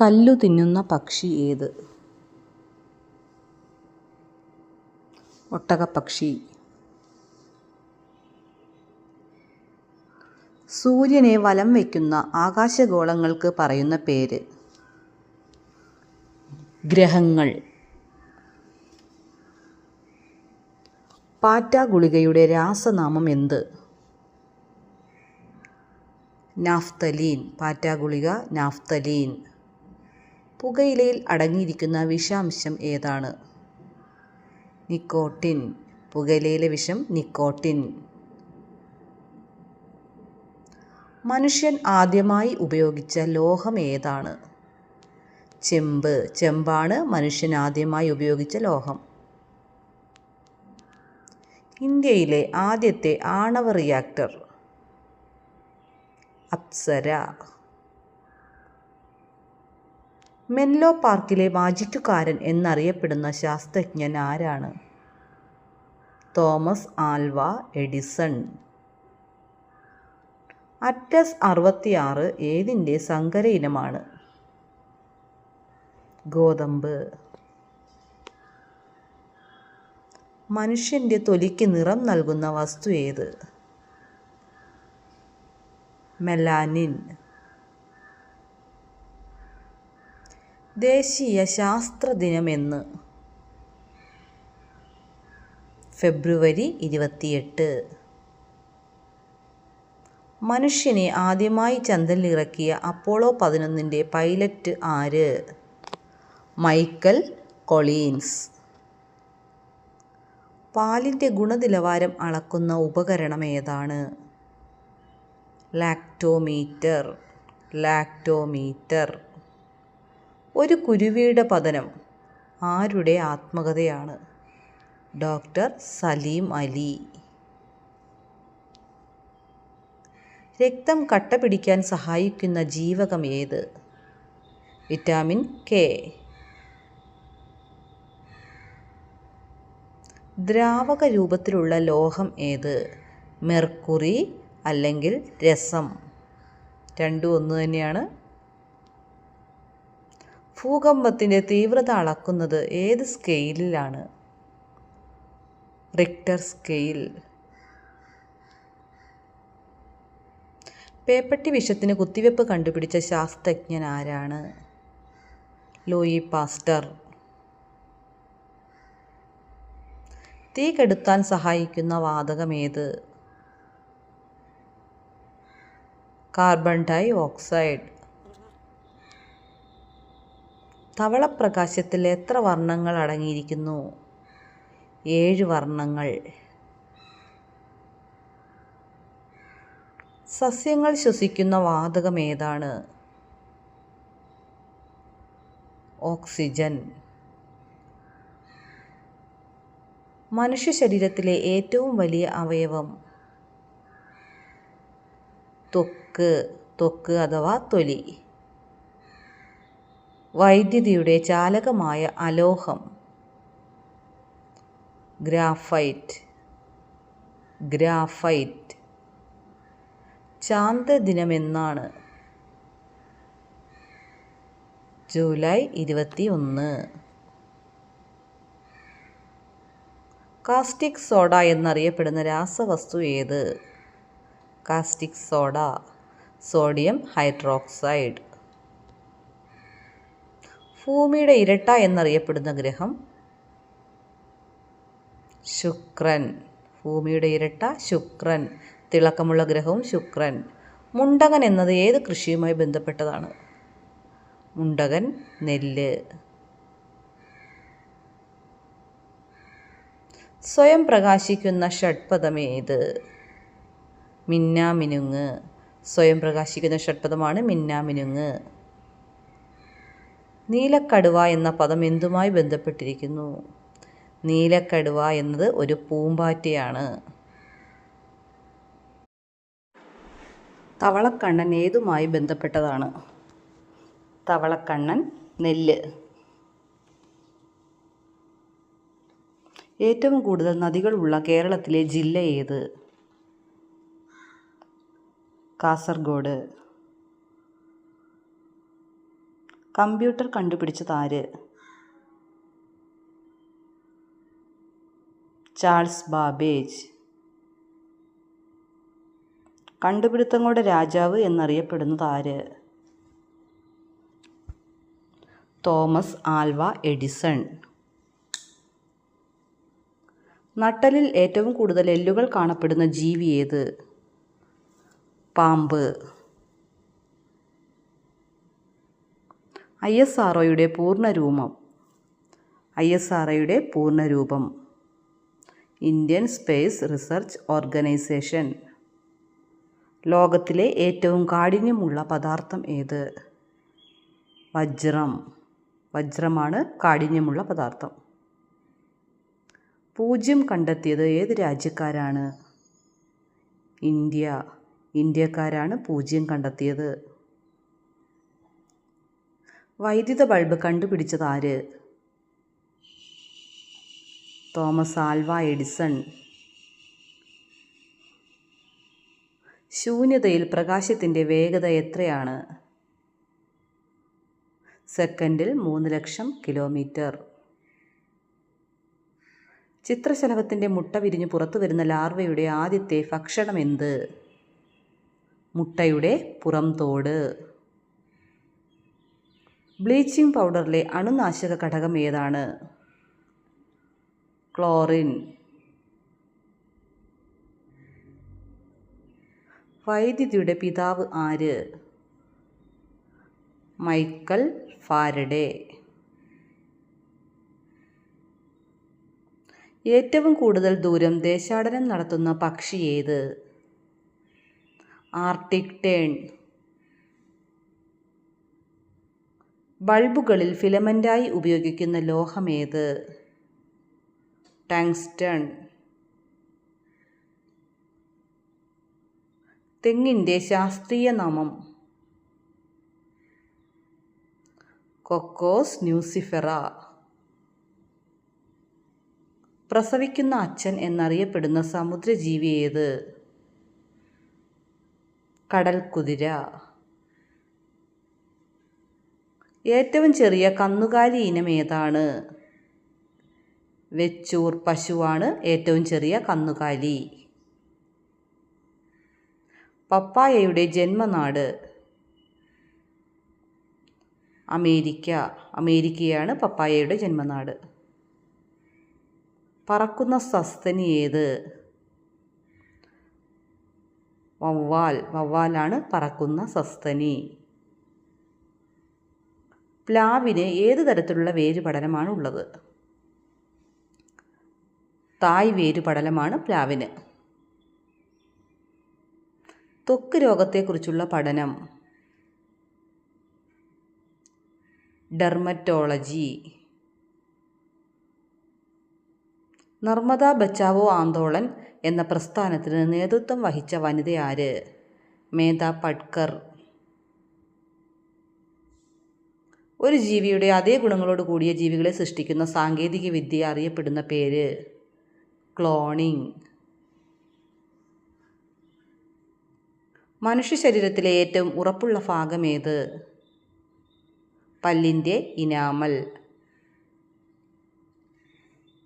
കല്ലു തിന്നുന്ന പക്ഷി ഏത്? ഒട്ടകപ്പക്ഷി. സൂര്യനെ വലം വയ്ക്കുന്ന ആകാശഗോളങ്ങൾക്ക് പറയുന്ന പേര്. ഗ്രഹങ്ങൾ. പാറ്റ ഗുളികയുടെ രാസനാമം എന്ത്? നാഫ്തലീൻ. പാറ്റ ഗുളിക നാഫ്തലീൻ. പുകയിലയിൽ അടങ്ങിയിരിക്കുന്ന വിഷാംശം ഏതാണ്? നിക്കോട്ടിൻ. പുകയിലയിലെ വിഷം നിക്കോട്ടിൻ. മനുഷ്യൻ ആദ്യമായി ഉപയോഗിച്ച ലോഹം ഏതാണ്? ചെമ്പ്. ചെമ്പാണ് മനുഷ്യൻ ആദ്യമായി ഉപയോഗിച്ച ലോഹം. ഇന്ത്യയിലെ ആദ്യത്തെ ആണവ റിയാക്ടർ. അപ്സര. മെൻലോ പാർക്കിലെ മാജിക്കുകാരൻ എന്നറിയപ്പെടുന്ന ശാസ്ത്രജ്ഞൻ ആരാണ്? Thomas Alva Edison. അറ്റസ് അറുപത്തിയാറ് ഏതിന്റെ സങ്കര ഇനമാണ്? ഗോതമ്പ്. മനുഷ്യന്റെ തൊലിക്ക് നിറം നൽകുന്ന വസ്തു ഏത്? മെലാനിൻ. ദേശീയ ശാസ്ത്ര ദിനമെന്ന് ഫെബ്രുവരി ഇരുപത്തിയെട്ട്. മനുഷ്യനെ ആദ്യമായി ചന്ദ്രനിലിറക്കിയ അപ്പോളോ പതിനൊന്നിന്റെ പൈലറ്റ് ആര്? Michael Collins. പാലിന്റെ ഗുണനിലവാരം അളക്കുന്ന ഉപകരണം ഏതാണ് ലാക്ടോമീറ്റർ. ലാക്ടോമീറ്റർ. ഒരു കുരുവിയുടെ പതനം ആരുടെ ആത്മകഥയാണ്? ഡോക്ടർ സലീം അലി. രക്തം കട്ട പിടിക്കാൻ സഹായിക്കുന്ന ജീവകം ഏത്? Vitamin K. ദ്രാവക രൂപത്തിലുള്ള ലോഹം ഏത്? മെർക്കുറി അല്ലെങ്കിൽ രസം. രണ്ടും ഒന്ന് തന്നെയാണ്. ഭൂകമ്പത്തിന്റെ തീവ്രത അളക്കുന്നത് ഏത് സ്കെയിലിലാണ്? Richter scale. പേപ്പട്ടി വിഷത്തിന് കുത്തിവെപ്പ് കണ്ടുപിടിച്ച ശാസ്ത്രജ്ഞൻ ആരാണ്? Louis Pasteur. തീ കെടുത്താൻ സഹായിക്കുന്ന വാതകം ഏത്? Carbon dye oxide. ധവളപ്രകാശത്തിൽ എത്ര വർണങ്ങൾ അടങ്ങിയിരിക്കുന്നു? ഏഴ് വർണങ്ങൾ. സസ്യങ്ങൾ ശ്വസിക്കുന്ന വാതകം ഏതാണ്? ഓക്സിജൻ. മനുഷ്യ ശരീരത്തിലെ ഏറ്റവും വലിയ അവയവം. ത്വക്ക്. ത്വക്ക് അഥവാ തൊലി. വൈദ്യുതിയുടെ ചാലകമായ അലോഹം. ഗ്രാഫൈറ്റ്. ഗ്രാഫൈറ്റ്. ചാന്തദിനമെന്നാണ് ജൂലൈ ഇരുപത്തി ഒന്ന് കാസ്റ്റിക് സോഡ എന്നറിയപ്പെടുന്ന രാസവസ്തു ഏത്? Caustic soda. Sodium hydroxide. ഭൂമിയുടെ ഇരട്ട എന്നറിയപ്പെടുന്ന ഗ്രഹം ശുക്രൻ. ഭൂമിയുടെ ഇരട്ട ശുക്രൻ. തിളക്കമുള്ള ഗ്രഹവും ശുക്രൻ. മുണ്ടകൻ എന്നത് ഏത് കൃഷിയുമായി ബന്ധപ്പെട്ടതാണ്? മുണ്ടകൻ നെല്ല്. സ്വയം പ്രകാശിക്കുന്ന ഷഡ്പഥം ഏത്? മിന്നാമിനുങ്ങ്. സ്വയം പ്രകാശിക്കുന്ന ഷഡ്പഥമാണ് മിന്നാമിനുങ്ങ്. നീലക്കടുവ എന്ന പദം എന്തുമായി ബന്ധപ്പെട്ടിരിക്കുന്നു? നീലക്കടുവ എന്നത് ഒരു പൂമ്പാറ്റയാണ്. തവളക്കണ്ണൻ ഏതുമായി ബന്ധപ്പെട്ടതാണ്? തവളക്കണ്ണൻ നെല്ല്. ഏറ്റവും കൂടുതൽ നദികളുള്ള കേരളത്തിലെ ജില്ല ഏത്? കാസർഗോഡ്. കമ്പ്യൂട്ടർ കണ്ടുപിടിച്ചതാര് ചാൾസ് ബാബേജ്. കണ്ടുപിടുത്തങ്ങളുടെ രാജാവ് എന്നറിയപ്പെടുന്നത് ആര്? Thomas Alva Edison. നട്ടലിൽ ഏറ്റവും കൂടുതൽ എല്ലുകൾ കാണപ്പെടുന്ന ജീവി ഏത്? പാമ്പ്. ഐ എസ് ആർ ഒയുടെ പൂർണരൂപം. ഐ എസ് ആർ ഒയുടെ പൂർണരൂപം. Indian space research organisation. ലോകത്തിലെ ഏറ്റവും കാഠിന്യമുള്ള പദാർത്ഥം ഏത്? വജ്രം. വജ്രമാണ് കാഠിന്യമുള്ള പദാർത്ഥം. പൂജ്യം കണ്ടെത്തിയത് ഏത് രാജ്യക്കാരാണ്? ഇന്ത്യ. ഇന്ത്യക്കാരാണ് പൂജ്യം കണ്ടെത്തിയത്. വൈദ്യുത ബൾബ് കണ്ടുപിടിച്ചത് ആര്? Thomas Alva Edison. ശൂന്യതയിൽ പ്രകാശത്തിന്റെ വേഗത എത്രയാണ്? സെക്കൻഡിൽ മൂന്ന് ലക്ഷം കിലോമീറ്റർ. ചിത്രശലഭത്തിന്റെ മുട്ട വിരിഞ്ഞ് പുറത്തു വരുന്ന ലാർവയുടെ ആദ്യത്തെ ഭക്ഷണം എന്ത്? മുട്ടയുടെ പുറംതോട്. ബ്ലീച്ചിങ് പൗഡറിലെ അണുനാശക ഘടകം ഏതാണ്? ക്ലോറിൻ. വൈദ്യുതിയുടെ പിതാവ് ആര്? Michael Faraday. ഏറ്റവും കൂടുതൽ ദൂരം ദേശാടനം നടത്തുന്ന പക്ഷി ഏത്? Arctic tern. ബൾബുകളിൽ ഫിലമെന്റായി ഉപയോഗിക്കുന്ന ലോഹമേത്? ടങ്സ്റ്റൺ തെങ്ങിന്റെ ശാസ്ത്രീയ നാമം കൊക്കോസ് ന്യൂസിഫെറ. പ്രസവിക്കുന്ന അച്ഛൻ എന്നറിയപ്പെടുന്ന സമുദ്രജീവി ഏത്? കടൽക്കുതിര. ഏറ്റവും ചെറിയ കന്നുകാലി ഇനം ഏതാണ്? വെച്ചൂർ പശുവാണ് ഏറ്റവും ചെറിയ കന്നുകാലി. പപ്പായയുടെ ജന്മനാട് അമേരിക്ക. അമേരിക്കയാണ് പപ്പായയുടെ ജന്മനാട്. പറക്കുന്ന സസ്തനി ഏത്? വവ്വാൽ. വവ്വാലാണ് പറക്കുന്ന സസ്തനി. പ്ലാവിന് ഏത് തരത്തിലുള്ള വേരുപടലമാണ് ഉള്ളത്? തായ് വേരുപടലമാണ് പ്ലാവിന്. ത്വക്ക് രോഗത്തെക്കുറിച്ചുള്ള പഠനം. ഡെർമറ്റോളജി. നർമ്മദ ബച്ചാവോ ആന്തോളൻ എന്ന പ്രസ്ഥാനത്തിന് നേതൃത്വം വഹിച്ച വനിതയാര്? മേധ പട്കർ. ഒരു ജീവിയുടെ അതേ ഗുണങ്ങളോട് കൂടിയ ജീവികളെ സൃഷ്ടിക്കുന്ന സാങ്കേതിക വിദ്യ അറിയപ്പെടുന്ന പേര് ക്ലോണിംഗ്. മനുഷ്യ ശരീരത്തിലെ ഏറ്റവും ഉറപ്പുള്ള ഭാഗം ഏത്? പല്ലിന്റെ ഇനാമൽ.